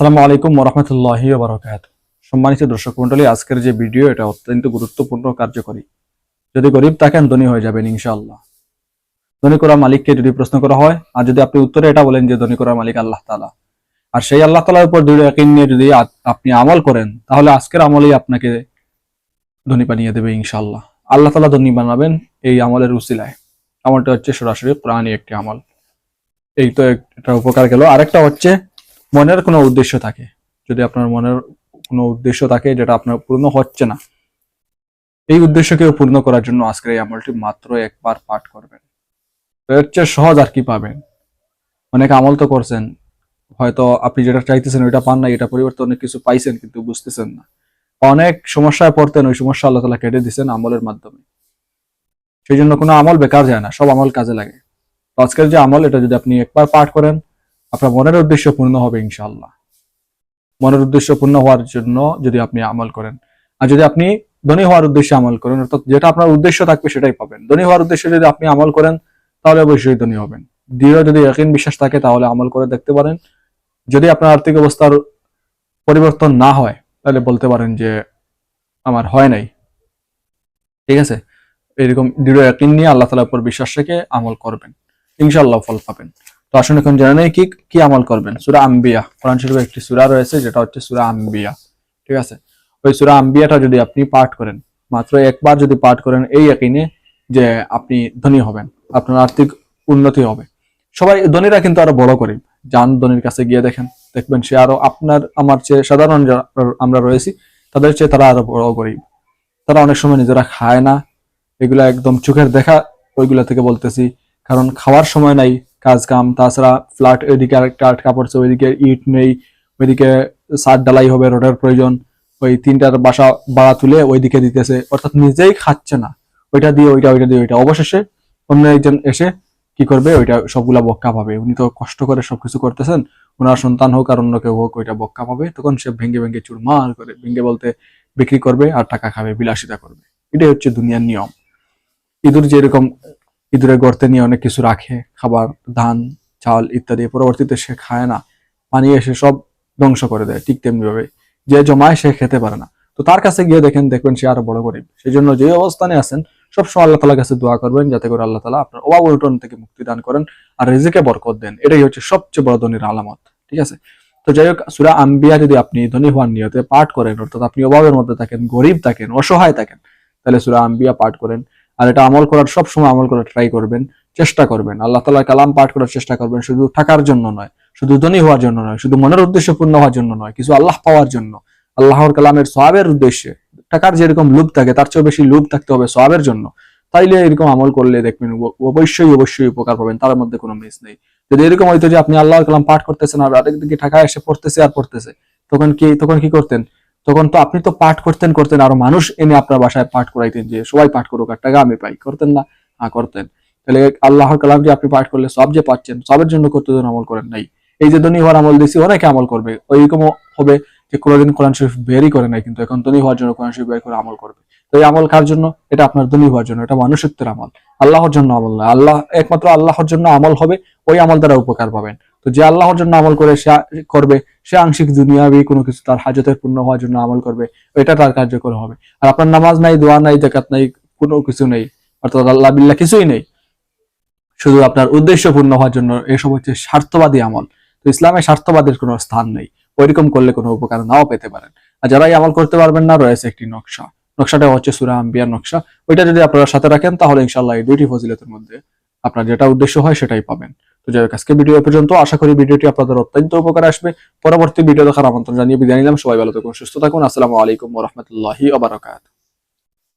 আসসালামু আলাইকুম ওরহমতুল্লাহি বারকাত সম্মানিত দর্শক মন্ডলী আজকের যে ভিডিও, এটা অত্যন্ত গুরুত্বপূর্ণ কার্যকরী। যদি গরিব থাকেন, ধনী হয়ে যাবেন, ইনশাআল্লাহ। ধনী করা মালিককে যদি প্রশ্ন করা হয়, আর যদি আপনি উত্তরে এটা বলেন যে ধনী করা মালিক আল্লাহ তালা আর সেই আল্লাহ তালার উপর দৃঢ় ইয়াকিন নিয়ে যদি আপনি আমল করেন, তাহলে আজকের আমলেই আপনাকে ধনী বানিয়ে দেবে ইনশাআল্লাহ। আল্লাহ তালা ধনী বানাবেন এই আমলের উসিলায়। আমলটা হচ্ছে সরাসরি প্রাণী একটি আমল। এই তো একটা উপকার গেল। আরেকটা হচ্ছে মনের কোনো উদ্দেশ্য থাকে। যদি আপনার মনের কোনো উদ্দেশ্য থাকে যেটা আপনার পূর্ণ হচ্ছে না, এই উদ্দেশ্যকে পূর্ণ করার জন্য আজকের এই আমলটি মাত্র একবার পাঠ করবেন। এর চেয়ে সহজ আর কি পাবেন? অনেক আমল তো করছেন, হয়তো আপনি যেটা চাইতেছেন ওইটা পান না এটা পরিবর্তে অনেক কিছু পাইছেন কিন্তু বুঝতেছেন না। অনেক সমস্যায় পড়তেন, ওই সমস্যা আল্লাহ তালা কেটে দিচ্ছেন আমলের মাধ্যমে। সেই জন্য কোনো আমল বেকার যায় না, সব আমল কাজে লাগে। আজকের যে আমল, এটা যদি আপনি একবার পাঠ করেন আপনার মনের উদ্দেশ্য পূর্ণ হবে ইনশাআল্লাহ। মনের উদ্দেশ্য পূর্ণ হওয়ার জন্য যদি আপনি আমল করেন। আর যদি আপনি ধনী হওয়ার উদ্দেশ্যে আমল করেন, অর্থাৎ যেটা আপনার উদ্দেশ্য থাকবে সেটাই পাবেন। ধনী হওয়ার উদ্দেশ্যে যদি আপনি আমল করেন, তাহলে অবশ্যই ধনী হবেন। দৃঢ় যদি একই বিশ্বাস থাকে, তাহলে আমল করে দেখতে পারেন। যদি আপনার আর্থিক অবস্থার পরিবর্তন না হয়, তাহলে বলতে পারেন যে, আমার হয় নাই। ঠিক আছে? এরকম দৃঢ় একদিন নিয়ে আল্লাহ তালার উপর বিশ্বাস রেখে আমল করবেন। ইনশাআল্লাহ ফল পাবেন। তো আসুন এখন জেনে নেই কি কি আমল করবেন। সুরা আম্বিয়া কোরআন শরীফে একটি সুরা রয়েছে, যেটা হচ্ছে সুরা আম্বিয়া ঠিক আছে? ওই সুরা আম্বিয়াটা যদি আপনি পাঠ করেন, মাত্র একবার যদি পাঠ করেন, এই একইনে যে আপনি ধনী হবেন, আপনার আর্থিক উন্নতি হবে। সবাই ধনীরা কিন্তু আরও বড় করি যান ধনীর কাছে গিয়ে দেখেন, দেখবেন সে আরও আপনার, আমার চেয়ে সাধারণ আমরা রয়েছি, তাদের চেয়ে তারা আরও বড় গরিব। তারা অনেক সময় নিজেরা খায় না। এগুলা একদম চোখের দেখা, ওইগুলা থেকে বলতেছি। কারণ খাওয়ার সময় নাই কাজ কাম, তাছাড়া ফ্ল্যাট এদিকে আরেকটা আটকা পড়ছে, ওইদিকে ইট নেই, ওইদিকে সার ডালাই হবে, রোডের প্রয়োজন, ওই তিনটার বাসা বাড়া তুলে ওইদিকে দিতেছে, অর্থাৎ নিজেই খাচ্ছে না। ওইটা দিয়ে, ওইটা ওইটা দিয়ে, ওইটা। অবশেষে অন্য একজন এসে কি করবে? ওইটা সবগুলা বক্কা পাবে। উনি তো কষ্ট করে সবকিছু করতেছেন, ওনার সন্তান হোক আর অন্য কেউ হোক, ওইটা বক্কা পাবে। তখন সে ভেঙ্গে ভেঙ্গে চুরমার করে ভেঙ্গে বলতে বিক্রি করবে আর টাকা খাবে, বিলাসিতা করবে। এটাই হচ্ছে দুনিয়ার নিয়ম। ইঁদুর যেরকম ইঁদুরের গর্তে নিয়ে অনেক কিছু রাখে, খাবার, ধান, চাল ইত্যাদি। পরবর্তীতে সে খায় না। পানি এসে সব ধ্বংস করে দেয়, ঠিক তেমনি ভাবে যে জমায় সে খেতে পারে না। তো তার কাছে গিয়ে দেখেন, দেখবেন সে আরও বড় গরিব। সেই জন্য যে অবস্থানে আছেন সবসময় আল্লাহ তালার কাছে দোয়া করবেন, যাতে করে আল্লাহ তালা আপনার অভাব অনটন থেকে মুক্তি দান করেন আর রিজিকে বরকত দেন। এটাই হচ্ছে সবচেয়ে বড় ধনীর আলামত, ঠিক আছে? তো যাই হোক, সুরা আম্বিয়া যদি আপনি ধনী হওয়ার নিয়তে পাঠ করেন, অর্থাৎ আপনি অভাবের মধ্যে থাকেন, গরিব থাকেন, অসহায় থাকেন, তাহলে সুরা আম্বিয়া পাঠ করেন। আর এটা আমল করার সব সময় আমল করার ট্রাই করবেন, চেষ্টা করবেন। আল্লাহ তালা কালাম পাঠ করার চেষ্টা করবেন, শুধু থাকার জন্য নয়, শুধু ধনী হওয়ার জন্য নয়, শুধু মনের উদ্দেশ্য পূর্ণ হওয়ার জন্য নয়, কিছু আল্লাহ পাওয়ার জন্য। আল্লাহর কালামের সবের উদ্দেশ্যে, টাকার যেরকম লোভ থাকে, তার চেয়ে বেশি লোভ থাকতে হবে সবের জন্য। তাইলে এরকম আমল করলে দেখবেন অবশ্যই অবশ্যই উপকার পাবেন, তার মধ্যে কোনো মিস নেই। যদি এরকম হয়তো যে আপনি আল্লাহর কালাম পাঠ করতেছেন আর আরেক দিকে টাকা এসে পড়তেছে আর পড়তেছে, তখন কি তখন কি করতেন? তখন তো আপনি তো পাঠ করতেন করতেন। আরও মানুষ এনে আপনার বাসায় পাঠ করাইতেন যে, সবাই পাঠ করুক আর টাকা আমি পাই। করতেন না? হ্যাঁ করতেন। তাহলে আল্লাহর কালাম যে আপনি পাঠ করলে সব যে পাচ্ছেন, সবের জন্য কতজন আমল করেন নাই। এই যে ধনী হওয়ার আমল দিয়েছি অনেকে আমল করবে? ওইরকমও হবে যে কোনোদিন কোরআন শরীফ বেরই করে নাই, কিন্তু এখন ধনী হওয়ার জন্য কোরআন শরীফ বের করে আমল করবে। তো এই আমল কার জন্য? এটা আপনার ধনী হওয়ার জন্য, এটা মানুষত্বের আমল। আল্লাহর জন্য আমল নয়। আল্লাহ, একমাত্র আল্লাহর জন্য আমল হবে, ওই আমল দ্বারা উপকার পাবেন। তো যে আল্লাহর জন্য আমল করে, সে করবে, সে আংশিক দুনিয়াবি কোনো কিছু তার হাজতের পূর্ণ হওয়ার জন্য আমল করবে, এটা তার কার্যকর হবে। আর আপনার নামাজ নাই, দোয়া নাই জাকাত নাই, কোনো কিছু নেই, অর্থাৎ আল্লাহ বিল্লাহ কিছুই নেই। শুধু আপনার উদ্দেশ্য পূর্ণ হওয়ার জন্য এসব হচ্ছে স্বার্থবাদী আমল। তো ইসলামে স্বার্থবাদের কোনো স্থান নেই, ওইরকম করলে কোনো উপকার নাও পেতে পারেন। আর যারা এই আমল করতে পারবেন না, রয়েছে একটি নকশা। নকশাটা হচ্ছে সুরা আম্বিয়ার নকশা। ওইটা যদি আপনারা সাথে রাখেন, তাহলে ইনশাল্লাহ এই দুইটি ফজিলতের মধ্যে আপনার যেটা উদ্দেশ্য হয়, সেটাই পাবেন। তো যাই হোক আজকে ভিডিও পর্যন্ত। আশা করি ভিডিওটি আপনাদের অত্যন্ত উপকার আসবে। পরবর্তী ভিডিও দেখার আমন্ত্রণ জানিয়ে বিদায় নিলাম। সবাই ভালো থাকুন, সুস্থ থাকুন। আসসালামু আলাইকুম রহমতুল্লাহি আবরকাত